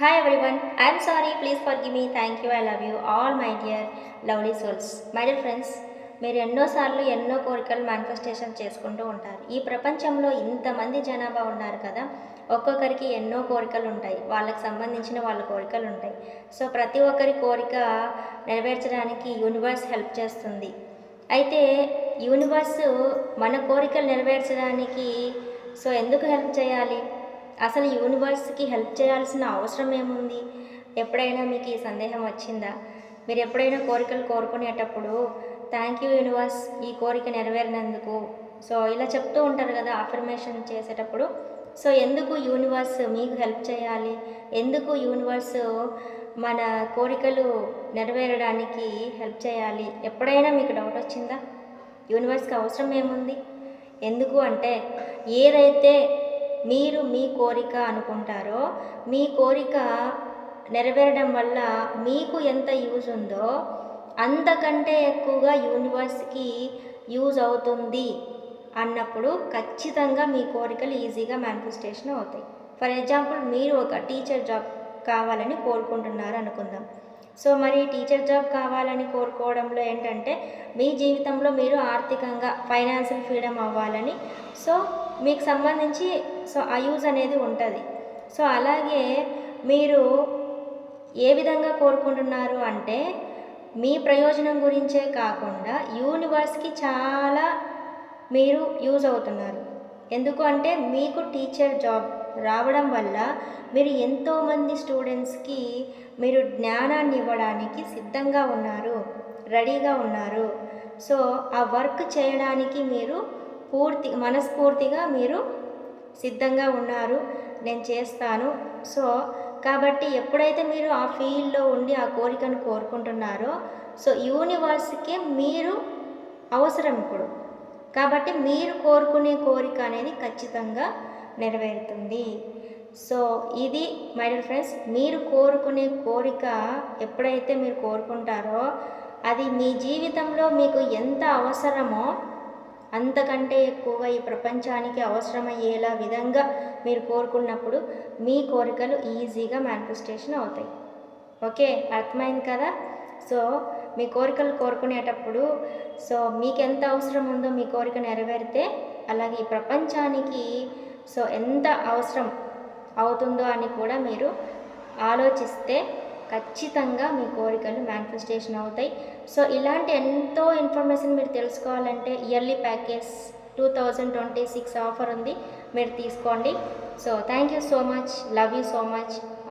Hi everyone, I'm sorry please forgive me thank you I love you all my dear lovely souls my dear friends మీరు ఎన్నోసార్లు ఎన్నో కోరికలు manifestation చేసుకుంటూ ఉంటారు. ఈ ప్రపంచంలో ఇంతమంది జనాభా ఉన్నారు కదా ఒక్కొక్కరికి ఎన్నో కోరికలు ఉంటాయి. వాళ్ళకి సంబంధించిన వాళ్ళ కోరికలు ఉంటాయి. సో ప్రతి ఒక్కరి కోరిక నెరవేర్చడానికి యూనివర్స్ హెల్ప్ చేస్తుంది. అయితే యూనివర్స్ మన కోరికలు నెరవేర్చడానికి సో ఎందుకు హెల్ప్ చేయాలి? అసలు యూనివర్స్కి హెల్ప్ చేయాల్సిన అవసరం ఏముంది? ఎప్పుడైనా మీకు ఈ సందేహం వచ్చిందా? మీరు ఎప్పుడైనా కోరికలు కోరుకునేటప్పుడు థ్యాంక్ యూ యూనివర్స్ ఈ కోరిక నెరవేరినందుకు. సో ఇలా చెప్తూ ఉంటారు కదా అఫర్మేషన్ చేసేటప్పుడు. సో ఎందుకు యూనివర్స్ మీకు హెల్ప్ చేయాలి? ఎందుకు యూనివర్స్ మన కోరికలు నెరవేరడానికి హెల్ప్ చేయాలి? ఎప్పుడైనా మీకు డౌట్ వచ్చిందా? యూనివర్స్కి అవసరం ఏముంది? ఎందుకు అంటే ఏదైతే మీరు మీ కోరిక అనుకుంటారో మీ కోరిక నెరవేరడం వల్ల మీకు ఎంత యూజ్ ఉందో అంతకంటే ఎక్కువగా యూనివర్స్కి యూజ్ అవుతుంది అన్నప్పుడు ఖచ్చితంగా మీ కోరికలు ఈజీగా మేనిఫెస్టేషన్ అవుతాయి. ఫర్ ఎగ్జాంపుల్ మీరు ఒక టీచర్ జాబ్ కావాలని కోరుకుంటున్నారు అనుకుందాం. సో మరి టీచర్ జాబ్ కావాలని కోరుకోవడంలో ఏంటంటే మీ జీవితంలో మీరు ఆర్థికంగా ఫైనాన్షియల్ ఫ్రీడమ్ అవ్వాలని. సో మీకు సంబంధించి సో ఆ యూజ్ అనేది ఉంటుంది. సో అలాగే మీరు ఏ విధంగా కోరుకుంటున్నారు అంటే మీ ప్రయోజనం గురించే కాకుండా యూనివర్స్కి చాలా మీరు యూజ్ అవుతున్నారు. ఎందుకు అంటే మీకు టీచర్ జాబ్ రావడం వల్ల మీరు ఎంతోమంది స్టూడెంట్స్కి మీరు జ్ఞానాన్ని ఇవ్వడానికి సిద్ధంగా ఉన్నారు రెడీగా ఉన్నారు. సో ఆ వర్క్ చేయడానికి మీరు పూర్తి మనస్ఫూర్తిగా మీరు సిద్ధంగా ఉన్నారు. నేను చేస్తాను. సో కాబట్టి ఎప్పుడైతే మీరు ఆ ఫీల్డ్లో ఉండి ఆ కోరికను కోరుకుంటున్నారో సో యూనివర్స్కి మీరు అవసరం ఇప్పుడు. కాబట్టి మీరు కోరుకునే కోరిక అనేది ఖచ్చితంగా నెరవేరుతుంది. సో ఇది మై డియర్ ఫ్రెండ్స్ మీరు కోరుకునే కోరిక ఎప్పుడైతే మీరు కోరుకుంటారో అది మీ జీవితంలో మీకు ఎంత అవసరమో అంతకంటే ఎక్కువగా ఈ ప్రపంచానికి అవసరమయ్యేలా విధంగా మీరు కోరుకున్నప్పుడు మీ కోరికలు ఈజీగా మేనిఫెస్టేషన్ అవుతాయి. ఓకే? అర్థమైంది కదా? సో మీ కోరికలు కోరుకునేటప్పుడు సో మీకు ఎంత అవసరం ఉందో మీ కోరిక నెరవేరితే అలాగే ఈ ప్రపంచానికి సో ఎంత అవసరం అవుతుందో అని కూడా మీరు ఆలోచిస్తే ఖచ్చితంగా మీ కోరికలు మేనిఫెస్టేషన్ అవుతాయి. సో ఇలాంటి ఎంతో ఇన్ఫర్మేషన్ మీరు తెలుసుకోవాలంటే yearly package two thousand twenty six offer ఉంది. మీరు తీసుకోండి. So thank you so much love you so much